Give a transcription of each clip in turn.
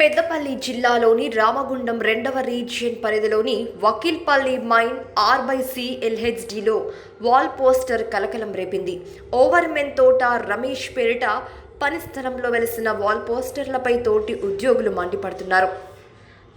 పెద్దపల్లి జిల్లాలోని రామగుండం రెండవ రీజియన్ పరిధిలోని వకీల్పల్లి మైన్ ఆర్ ఎల్హెచ్డిలో వాల్ పోస్టర్ కలకలం రేపింది. ఓవర్మెన్ తోట రమేష్ పేరిట పని స్థలంలో వెలిసిన వాల్ పోస్టర్లపై తోటి ఉద్యోగులు మండిపడుతున్నారు.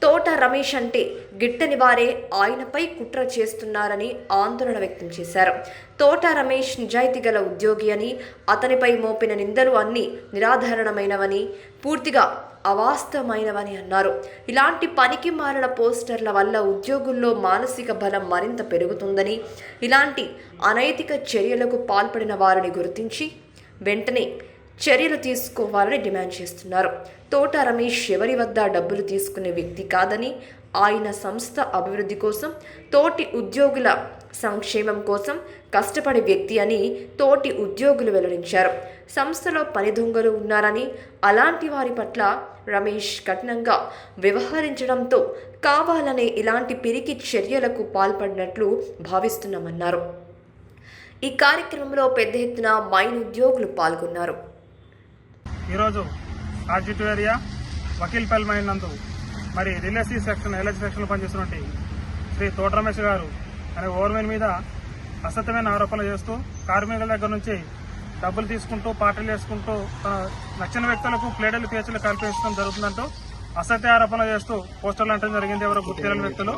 తోట రమేష్ అంటే గిట్టని వారే ఆయనపై కుట్ర చేస్తున్నారని ఆందోళన వ్యక్తం చేశారు. తోట రమేష్ నిజాయితీ గల ఉద్యోగి అని అతనిపై మోపిన నిందలు అన్ని నిరాధారణమైనవని పూర్తిగా అవాస్తవమైనవని అన్నారు. ఇలాంటి పనికి మారిన పోస్టర్ల వల్ల ఉద్యోగుల్లో మానసిక బలం మరింత పెరుగుతుందని ఇలాంటి అనైతిక చర్యలకు పాల్పడిన వారిని గుర్తించి వెంటనే చర్యలు తీసుకోవాలని డిమాండ్ చేస్తున్నారు. తోట రమేష్ ఎవరి వద్ద డబ్బులు తీసుకునే వ్యక్తి కాదని ఆయన సంస్థ అభివృద్ధి కోసం తోటి ఉద్యోగుల సంక్షేమం కోసం కష్టపడే వ్యక్తి అని తోటి ఉద్యోగులు వెల్లడించారు. సంస్థలో పని దొంగలు ఉన్నారని అలాంటి వారి పట్ల రమేష్ కఠినంగా వ్యవహరించడంతో కావాలనే ఇలాంటి పిరికి చర్యలకు పాల్పడినట్లు భావిస్తున్నామన్నారు. ఈ కార్యక్రమంలో పెద్ద ఎత్తున మైన్ ఉద్యోగులు పాల్గొన్నారు. ఈరోజు మైన్ నందు మరి రిలేసి సెక్షన్ ఎల్హెచ్ సెక్షన్లో పనిచేస్తున్నటువంటి శ్రీ తోట రమేష్ గారు అనే ఓవర్మెన్ మీద అసత్యమైన ఆరోపణలు చేస్తూ కార్మికుల దగ్గర నుంచి డబ్బులు తీసుకుంటూ పార్టీలు వేసుకుంటూ తన నచ్చిన వ్యక్తులకు ప్లేడలు పేచలు కల్పించడం జరుగుతుందంటూ అసత్య ఆరోపణలు చేస్తూ పోస్టర్లు అంటే జరిగింది ఎవరో గుర్తు తెలియని వ్యక్తులు.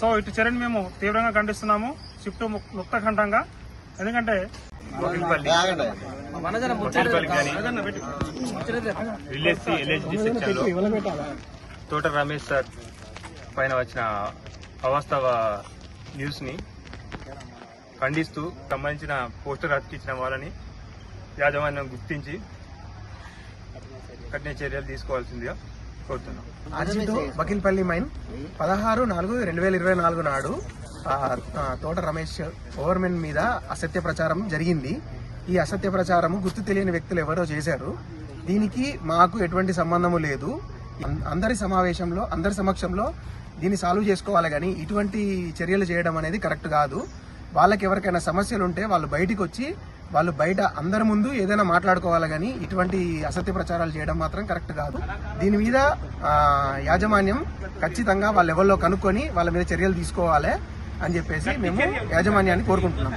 సో ఇటు చర్యను మేము తీవ్రంగా ఖండిస్తున్నాము. షిఫ్ట్ ముక్త ఖండంగా ఎందుకంటే సెక్షన్లో. తోట రమేష్ సార్ పైన వచ్చిన అవాస్తవ న్యూస్ని ఖండిస్తూ సంబంధించిన పోస్టర్ అతికించిన వాళ్ళని యాజమాన్యం గుర్తించి కఠిన చర్యలు తీసుకోవాల్సిందిగా కోరుతున్నాం. అజిత్ వకీల్పల్లి మైన్ పదహారు నాలుగు రెండు వేల ఇరవై నాలుగు నాడు తోట రమేష్ ఓవర్మెన్ మీద అసత్య ప్రచారం జరిగింది. ఈ అసత్య ప్రచారం గుర్తు తెలియని వ్యక్తులు ఎవరో చేశారు. దీనికి మాకు ఎటువంటి సంబంధము లేదు. అందరి సమావేశంలో అందరి సమక్షంలో దీన్ని సాల్వ్ చేసుకోవాలి కానీ ఇటువంటి చర్యలు చేయడం అనేది కరెక్ట్ కాదు. వాళ్ళకి ఎవరికైనా సమస్యలు ఉంటే వాళ్ళు బయటికి వచ్చి వాళ్ళు బయట అందరి ముందు ఏదైనా మాట్లాడుకోవాలి కానీ ఇటువంటి అసత్య ప్రచారాలు చేయడం మాత్రం కరెక్ట్ కాదు. దీని మీద యాజమాన్యం ఖచ్చితంగా వాళ్ళ లెవెల్లో కనుక్కొని వాళ్ళ మీద చర్యలు తీసుకోవాలి అని చెప్పేసి మేము యాజమాన్యాన్ని కోరుకుంటున్నాం.